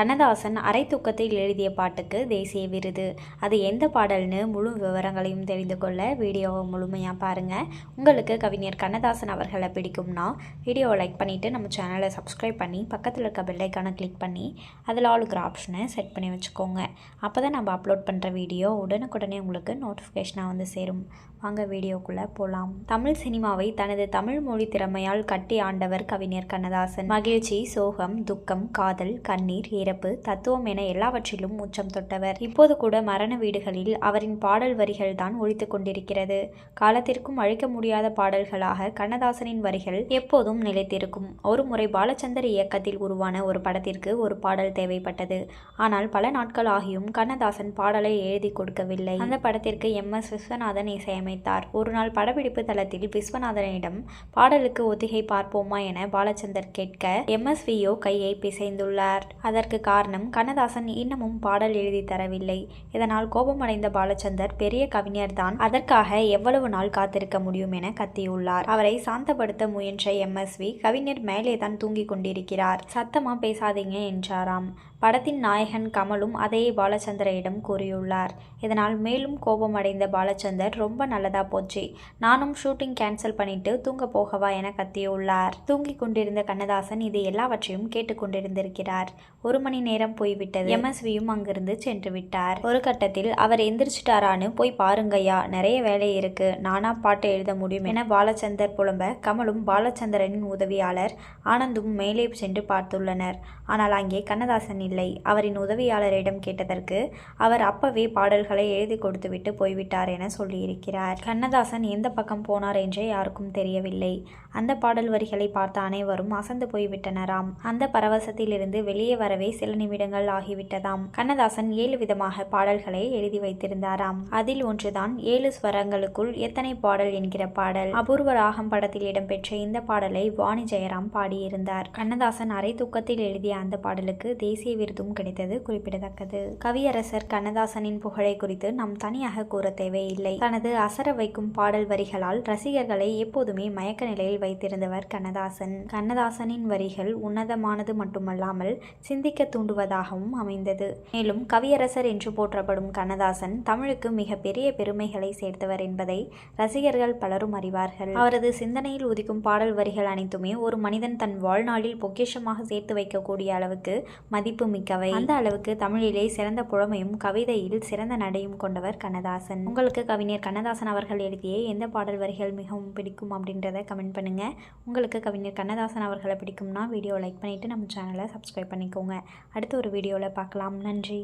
கண்ணதாசன் அரை தூக்கத்தில் எழுதிய பாட்டுக்கு தேசிய விருது. அது எந்த பாடல்னு முழு விவரங்களையும் தெரிந்து கொள்ள வீடியோவை முழுமையாக பாருங்கள் உங்களுக்கு கவிஞர் கண்ணதாசன் அவர்களை பிடிக்கும்னா வீடியோவை லைக் பண்ணிவிட்டு நம்ம சேனலை சப்ஸ்கிரைப் பண்ணி பக்கத்தில் இருக்க பெல்லைக்கான கிளிக் பண்ணி அதில் ஆளுக்கிற ஆப்ஷனை செட் பண்ணி வச்சுக்கோங்க. அப்போ தான் நம்ம அப்லோட் பண்ணுற வீடியோ உடனுக்குடனே உங்களுக்கு நோட்டிஃபிகேஷனாக வந்து சேரும். வாங்க வீடியோக்குள்ளே போகலாம் தமிழ் சினிமாவை தனது தமிழ் மொழி திறமையால் கட்டி ஆண்டவர் கவிஞர் கண்ணதாசன். மகிழ்ச்சி சோகம் துக்கம் காதல் கண்ணீர் சிறப்பு தத்துவம் என எல்லாவற்றிலும் உச்சம் தொட்டவர். இப்போது கூட மரண வீடுகளில் அவரின் பாடல் வரிகள் தான் ஒழித்து கொண்டிருக்கிறது. காலத்திற்கும் அழிக்க முடியாத பாடல்களாக கண்ணதாசனின் வரிகள் எப்போதும் நிலைத்திருக்கும். ஒரு முறை பாலச்சந்தர் இயக்கத்தில் உருவான ஒரு படத்திற்கு ஒரு பாடல் தேவைப்பட்டது. ஆனால் பல நாட்கள் ஆகியும் கண்ணதாசன் பாடலை எழுதி கொடுக்கவில்லை. அந்த படத்திற்கு எம். எஸ். விஸ்வநாதன் இசையமைத்தார். ஒரு நாள் படப்பிடிப்பு தளத்தில் விஸ்வநாதனிடம் பாடலுக்கு ஒத்திகை பார்ப்போமா என பாலச்சந்தர் கேட்க எம்எஸ்வியோ கையை பிசைந்துள்ளார். அதற்கு காரணம் கண்ணதாசன் இன்னமும் பாடல் எழுதி தரவில்லை. இதனால் கோபமடைந்த பாலச்சந்தர் பெரிய கவிஞர்தான் அதற்காக எவ்வளவு நாள் காத்திருக்க முடியும் என கத்தியுள்ளார். அவரை சாந்தப்படுத்த முயன்ற எம்எஸ்வி கவிஞர் மேலே தான் தூங்கிக் கொண்டிருக்கிறார். சத்தமா பேசாதீங்க என்றாராம். படத்தின் நாயகன் கமலும் அதையே பாலச்சந்தரிடம் கூறியுள்ளார். இதனால் மேலும் கோபமடைந்த பாலச்சந்தர் ரொம்ப நல்லதா போச்சு. நானும் ஷூட்டிங் கேன்சல் பண்ணிட்டு தூங்க போகவா என கத்தியுள்ளார். தூங்கிக் கொண்டிருந்த கண்ணதாசன் இது எல்லாவற்றையும் கேட்டுக்கொண்டிருந்திருக்கிறார் ஒரு மணி நேரம் போய்விட்டது. எம்எஸ்வியும் அங்கிருந்து சென்று விட்டார். ஒரு கட்டத்தில் அவர் எந்திரிச்சிட்டாரான்னு போய் பாருங்கய்யா நிறைய வேலை இருக்கு. நானா பாட்டு எழுத முடியும் என பாலச்சந்தர் புலம்ப கமலும் பாலச்சந்திரனின் உதவியாளர் ஆனந்தும் மேலே சென்று பார்த்துள்ளனர். ஆனால் அங்கே கண்ணதாசன் இல்லை. அவரின் உதவியாளரிடம் கேட்டதற்கு அவர் அப்பவே பாடல்களை எழுதி கொடுத்துவிட்டு போய்விட்டார் என சொல்லியிருக்கிறார். கண்ணதாசன் எந்த பக்கம் போனார் என்றே யாருக்கும் தெரியவில்லை. அந்த பாடல் வரிகளை பார்த்த அனைவரும் அசந்து போய்விட்டனராம். அந்த பரவசத்திலிருந்து வெளியே வரவே சில நிமிடங்கள் ஆகிவிட்டதாம். கண்ணதாசன் ஏழு விதமாக பாடல்களை எழுதி வைத்திருந்தாராம். அதில் ஒன்றுதான் ஏழு ஸ்வரங்களுக்குள் எத்தனை பாடல் என்கிற பாடல். அபூர்வ ராகம் படத்தில் இடம்பெற்ற இந்த பாடலை வாணி ஜெயராம் பாடியிருந்தார். கண்ணதாசன் அரை தூக்கத்தில் எழுதிய அந்த பாடலுக்கு தேசிய விருதும் கிடைத்தது குறிப்பிடத்தக்கது. கவியரசர் கண்ணதாசனின் புகழை குறித்து நாம் தனியாக கூற தேவையில்லை. தனது அசர வைக்கும் பாடல் வரிகளால் ரசிகர்களை எப்போதுமே மயக்க நிலையில் வைத்திருந்தவர் கண்ணதாசன். கண்ணதாசனின் வரிகள் உன்னதமானது மட்டுமல்லாமல் சிந்திக்க தூண்டுவதாகவும் அமைந்தது. மேலும் கவியரசர் என்று போற்றப்படும் கண்ணதாசன் தமிழுக்கு மிக பெரிய பெருமைகளை சேர்த்தவர் என்பதை ரசிகர்கள் பலரும் அறிவார்கள். அவரது சிந்தனையில் உதிக்கும் பாடல் வரிகள் அனைத்துமே ஒரு மனிதன் தன் வாழ்நாளில் பொக்கிஷமாக சேர்த்து வைக்கக்கூடிய அளவுக்கு மதிப்பு மிக்கவை. அந்த அளவுக்கு தமிழிலே சிறந்த புலமையும் கவிதையில் சிறந்த நடையும் கொண்டவர் கண்ணதாசன். உங்களுக்கு கவிஞர் கண்ணதாசன் அவர்கள் எழுதிய எந்த பாடல் வரிகள் மிகவும் பிடிக்கும் அப்படின்றத கமெண்ட் பண்ணுங்க. உங்களுக்கு கவிஞர் கண்ணதாசன் அவர்களை பிடிக்கும்னா வீடியோ லைக் பண்ணிட்டு நம்ம சேனலை சப்ஸ்கிரைப் பண்ணிக்கோங்க. அடுத்த ஒரு வீடியோவில் பார்க்கலாம். நன்றி.